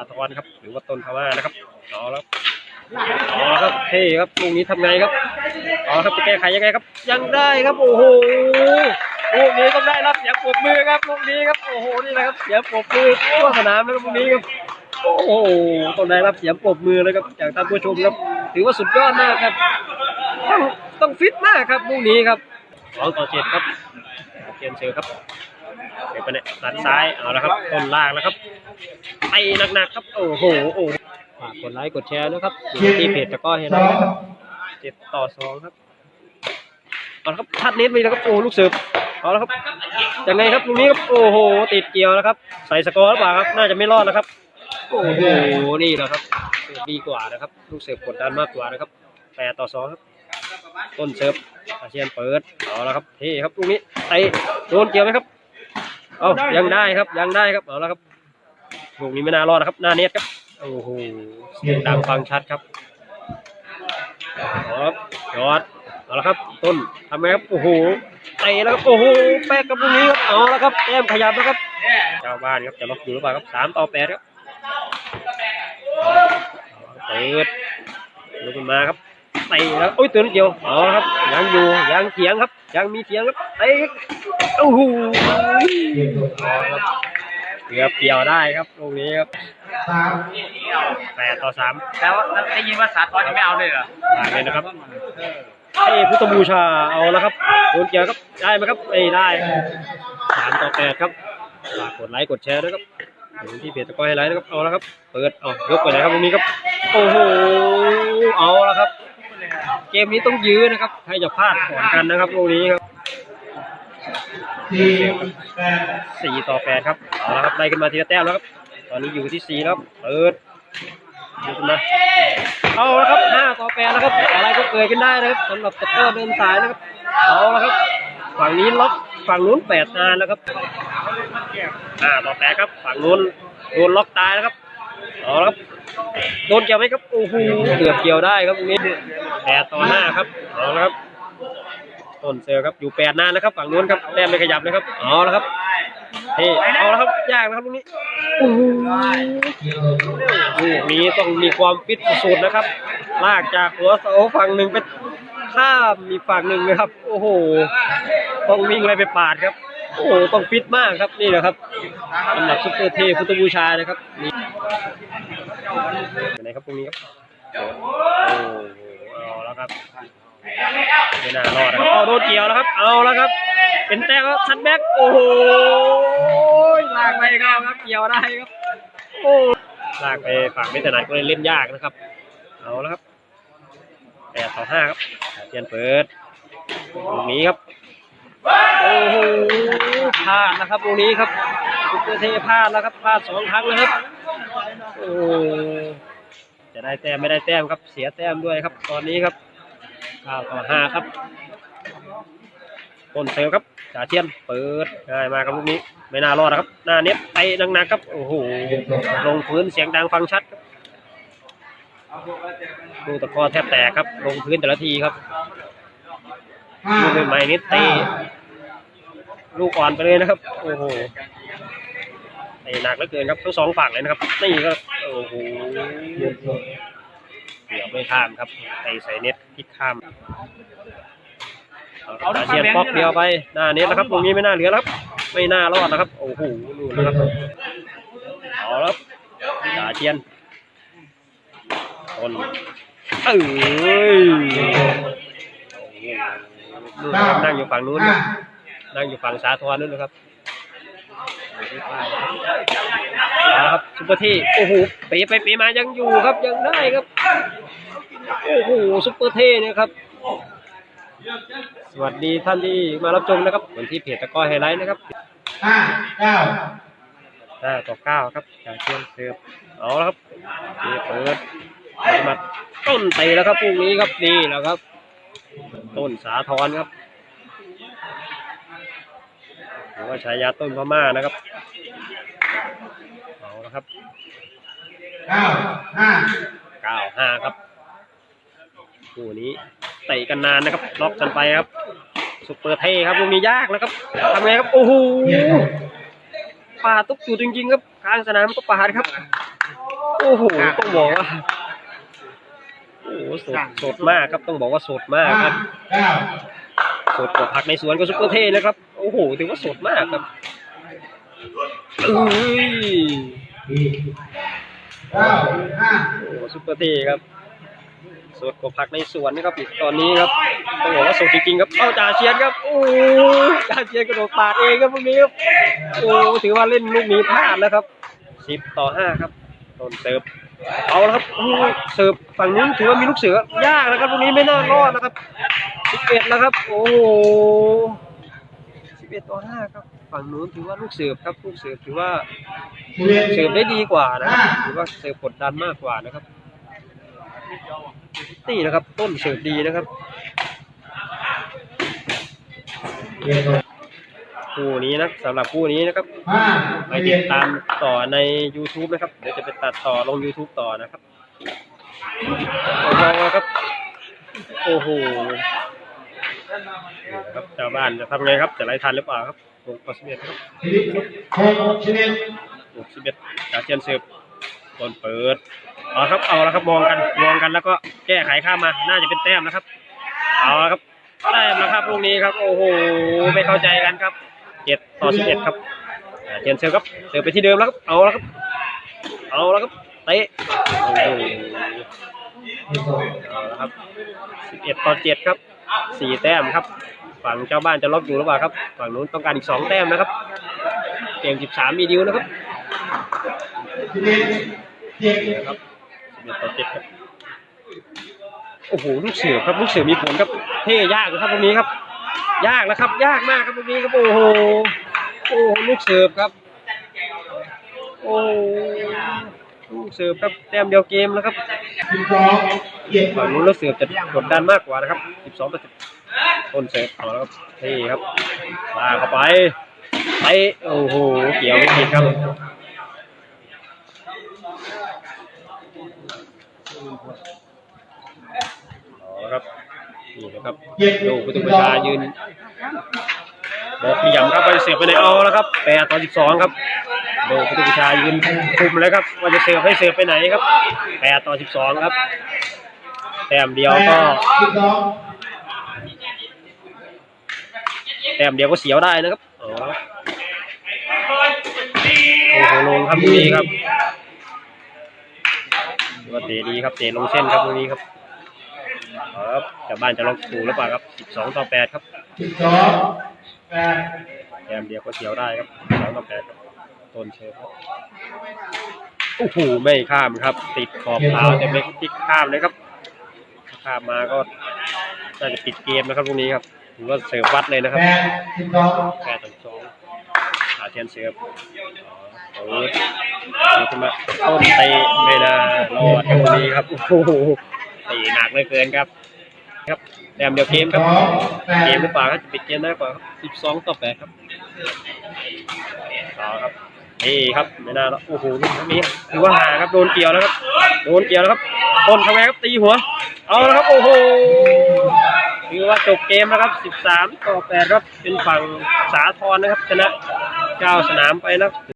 สาธรครับ หรือว่าต้นพม่านะครับเอาแล้วอาแล้วครับเท่ครับลูกนี้ทำไงครับอาละครับจะแก้ไขยังไงครับ ยังได้ครับโอ้โหลูกนี้ต้องได้รับเสียงปรบมือครับลูกนี้ครับโอ้โหนี่แหละครับเสียงปรบมือทั่วสนามเลยครับลูกนี้ครับโอ้โหต้องได้รับเสียงปรบมือเลยครับจากท่านผู้ชมครับ ถือว่าสุดยอดมากครับ ต้องต้องฟิตมากครับลูกนี้ครับสองต่อเจ็ดครับเกียนเสือครับ เดี๋ยวไปเนี่ยตัดซ้ายเอาละครับต้นล่างแล้วครับไปหนักๆครับ โอ้โหโอ้ฝากกดไลค์กดแชร์นะครับอยู่ที่เพจตะก้อเฮนนะครับเจ็ดต่อสองครับเอาละครับทัดเน็ตไปแล้วครับโอ้ลูกเสิร์ฟเอาละครับยังไงครับลูกนี้ครับโอ้โห ติดเกี่ยวแล้วครับ ใส่สกอร์หรือเปล่าครับ น่าจะไม่รอดนะครับ โอ้โหนี่แหละครับดีกว่านะครับ ลูกเสิร์ฟกดดันมากกว่านะครับแปดต่อสองครับต้นเสิร์ฟอาเซียนเปิดเอาละครับเท่ครับลูกนี้เตโดนเกี่ยวไหมครับ เอายังได้ครับยังได้ครับเอาละครับลูกนี้ไม่น่ารอดนะครับหน้าเน็ตครับโอ้โหเสียงดังฟังชัดครับเอาละครับยอดเอาละครับ ต้นทำไงครับโอ้โหเตะแล้วครับโอ้โหแป๊กกับลูกนี้ครับเอาละครับแต้มขยับนะครับเจ้าบ้านครับจะล็อกอยู่หรือเปล่าครับสามต่อแปดครับเปิดลุกขึ้นมาครับเตะแล้วโอ้ยตัวนิดเดียวเอาละครับยังอยู่ ยังเถียงครับ ยังมีเถียงครับเตะโอ้โหเอาละครับเกือบเกี่ยวได้ครับตรงนี้ครับแปดต่อสามแล้วได้ยินว่าสาทรยังไม่เอาเลยเหรอผ่านเลยนะครับเอ้พุทธบูชาเอาละครับโดนเกี่ยวครับได้ไหมครับไม่ได้สามต่อแปดครับฝากกดไลค์กดแชร์ด้วยครับอยู่ที่เพจตะก้อยไฮไลท์นะครับเอาละครับ เปิดเอายกไปไหนครับตรงนี้ครับ โอ้โหเอาละครับ เกมนี้ต้องยื้อนะครับใครจะพลาดก่อนกันนะครับตรงนี้ครับสี่ต่อแปดครับเอาละครับไล่ขึ้นมาทีละแต้มแล้วครับ ตอนนี้อยู่ที่สี่แล้วครับเปิดดูขึ้นมาเอาละครับห้าต่อแปดแล้วครับ อะไรก็เกิดขึ้นได้นะครับสำหรับตะก้อเดินสายนะครับ เอาละครับ ฝั่งนี้ล็อกฝั่งนู้นแปดนานแล้วครับห้าต่อแปดครับ ฝั่งนู้นโดนล็อกตายแล้วครับเอาละครับโดนเกี่ยวไหมครับโอ้โหเกือบเกี่ยวได้ครับตรงนี้ แปดต่อหน้าครับเอาละครับต้นเซอร์ครับอยู่แปดนานนะครับฝั่งนู้นครับแต้มไม่ขยับเลยครับเอาละครับเฮ้เอาละครับยากนะครับตรงนี้โอ้โหลูกนี้ต้องมีความฟิตสุดๆนะครับ ลากจากหัวเสาฝั่งหนึ่งไปข้ามอีฝั่งหนึ่งนะครับ โอ้โหต้องวิ่งอะไรไปปาดครับโอ้โหต้องฟิตมากครับนี่แหละครับสำหรับซุปเปอร์เทพุทธบูชานะครับนี่เป็นครับตรงนี้ครับโอ้โเอาแล้วครับไม่น่ารอดนะครับเอาโดนเกี่ยวแล้วครับ เอาแล้วครับ เป็นแต้มครับชัดแบ็กโอ้โหลากไปเข้าครับเกี่ยวได้ครับ โอ้ลากไปฝั่งไม่ถนัดก็เลยเล่นยากนะครับ เอาแล้วครับแปดต่อห้าครับเทียนเปิดตรงนี้ครับโอ้โหพลาดนะครับตรงนี้ครับซุปเปอร์เทพลาดแล้วครับพลาดสองครั้งแล้วครับ โอ้ จะได้แต้มไม่ได้แต้มครับ เสียแต้มด้วยครับ ตอนนี้ครับเก้าต่อห้าครับต้นเซลครับจ่าเทียนเปิดง่ายมากครับลูกนี้ ไม่น่ารอดนะครับ หน้าเน็ตไปหนักๆครับโอ้โหลงพื้นเสียงดังฟังชัดครับลูตะกอแทบแตกครับ ลงพื้นแต่ละทีครับลูกใหม่ๆนี่เตะลูกอ่อนไปเลยนะครับ โอ้โห หนักเหลือเกินครับทั้งสองฝั่งเลยนะครับนี่ก็โอ้โหเดี๋ยวไม่ข้ามครับเตะใส่เน็ตพลิกข้ามเอาเชียนป๊อกเดียวไปหน้าเน็ตนะครับตรงนี้ไม่น่าเหลือครับ ไม่น่ารอดนะครับโอ้โหนู่นนะครับเอาแล้วจ่าเชียนต้นเอ้ยนู่นนั่งอยู่ฝั่งนู้นนั่งอยู่ฝั่งสาทรนู่นนะครับ ครับซุปเปอร์ที่โอ้โหเป๋ไปเป๋มายังอยู่ครับยังได้ครับ โอ้โหซุปเปอร์เท่เนี่ยครับ สวัสดีท่านที่มารับชมนะครับเหมือนที่เพจตะก้อไฮไลท์นะครับห้าเก้าห้าต่อเก้าครับจากเชียงเสือเอาละครับนี่เปิดมาต้นเตะแล้วครับพรุ่งนี้ครับนี่แล้วครับ ต้นสาทรครับ รือว่าฉายาต้นพม่านะครับเอาละครับเก้าห้าเก้าห้าครับคู่นี้เตะกันนานนะครับล็อกกันไปครับสุดเปอร์เท่ครับลูกนี้ยากแล้วครับทำไงครับโอ้โหปาดทุกจุดจริงๆครับกลางสนามก็ปาดครับ โอ้โหต้องบอกว่าโอ้โหสดสดมากครับต้องบอกว่าสดมากห้าครับเก้าสดกว่าผักในสวนก็ซุปเปอร์เทนะครับ โอ้โหถือว่าสดมากครับเอ้ยสี่เก้าห้าโอ้โหซุปเปอร์เทครับ สดกว่าผักในสวนนะครับตอนนี้ครับต้องบอกว่าสดจริงๆครับเอ้าจ่าเชียนครับโอ้โหจ่าเชียนกระโดดปาดเองครับพวกนี้ครับโอ้ถือว่าเล่นลูกนี้พลาดแล้วครับสิบต่อห้าครับต้นเสิร์ฟเอาแล้วครับโอ้โหเสิร์ฟฝั่งนู้นถือว่ามีลูกเสือยากนะครับตรงนี้ไม่น่ารอดนะครับสิบเอ็ดแล้วครับ โอ้โห สิบเอ็ดต่อห้าครับฝั่งนู้นถือว่าลูกเสิร์ฟครับลูกเสิร์ฟถือว่าสิบเอ็ดเสิร์ฟได้ดีกว่านะครับถือว่าเสิร์ฟกดดันมากกว่านะครับนี่นะครับต้นเสิร์ฟดีนะครับเจ็ดคู่นี้นะสำหรับคู่นี้นะครับห้าไปติดตามต่อใน YouTube นะครับ เดี๋ยวจะไปตัดต่อลง YouTube ต่อนะครับโอ้โหครับ โอ้โหนี่นะ ครับชาวบ้านจะทำไงครับจะไล่ทันหรือเปล่าครับหกสิบเอ็ดครับสิบเอ็ดหกสิบเอ็ดหกสิบเอ็ดกาเซียนเสิร์ฟต้นเปิดเอาครับเอาแล้วครับมองกันมองกันแล้วก็แก้ไขข้ามมาน่าจะเป็นแต้มนะครับ เอาละครับแต้มนะครับลูกนี้ครับ โอ้โหไม่เข้าใจกันครับเจ็ดต่อสิบเอ็ดครับอ่าเจนเซอร์ครับเสิร์ฟไปที่เดิมแล้วครับเอาแล้วครับ เอาแล้วครับเตะโอ้โหเอาละครับสิบเอ็ดต่อเจ็ดครับ สี่แต้มครับ ฝั่งเจ้าบ้านจะล็อกอยู่หรือเปล่าครับ ฝั่งนู้นต้องการอีกสองแต้มนะครับเกมสิบสามมีดิวนะครับสิบเอ็ดเจ็ดนะครับสิบเอ็ดต่อเจ็ดครับโอ้โหลูกเสือครับลูกเสือมีผลครับเท่ยากเลยครับตรงนี้ครับ ยากแล้วครับ ยากมากครับตรงนี้ครับโอ้โหโอ้โหลูกเสิร์ฟครับ โอ้โหลูกเสิร์ฟครับแต้มเดียวเกมแล้วครับสิบสองเจ็ด ฝั่งนู้นลูกเสิร์ฟจะกดดันมากกว่านะครับ 12ต่อ10ต้นเสร์ฟเอาแล้วครับเท่ครับลาเข้าไปไปโอ้โห เกี่ยวไม่ติดครับเอาละครับนี่นะครับดูพุทธบูชายืนบอกขยำครับว่าจะเสิร์ฟไปไหนเอาแล้วครับแปดต่อสิบสองครับดูพุทธบูชายืนคุมเลยครับ ว่าจะเสิร์ฟให้เสิร์ฟไปไหนครับแปดต่อสิบสองครับ แต้มเดียวก็แต้มเดียวก็เสียวได้นะครับโอ้โหลงครับตรงนี้ครับว่าเตะดีครับเตะลงเส้นครับตรงนี้ครับครับจากบ้านจะลองถูกหรือเปล่าครับสิบสองต่อแปดครับแต้มเดียวก็เสียวได้ครับสองต่อแปดครับต้นเชิญครับโอ้โหไม่ข้ามครับ ติดขอบเท้าแต่ไม่พลิกข้ามเลยครับ ข้ามมาก็น่าจะปิดเกมนะครับตรงนี้ครับถือว่าเสิร์ฟวัดเลยนะครับแปดสิบสองแปดต่อสองอาเทียนเสิร์ฟอ๋อเปิดเปิดขึ้นมาต้นเตะไม่น่ารอดตรงนี้ครับโอ้โหเตะหนักเหลยเกินครับ ครับแต้มเดียวเกมสครับองแปเกดมหรือเปล่าครับจะปิดเกมได้กว่าครับสิบสองต่อแปดครับเอาครับนี่ครับไม่น่าแล้วโอ้โหลูกนี้ถือว่าห่างครับโดนเกี่ยวแล้วครับโดนเกี่ยวแล้วครับต้นทำไงครับตีหัว เอาละครับ โอ้โหถือว่าจบเกมนะครับ 13 ต่อ8ครับเป็นฝั่งสาทรนะครับ ชนะเจ้าสนามไปนะครับ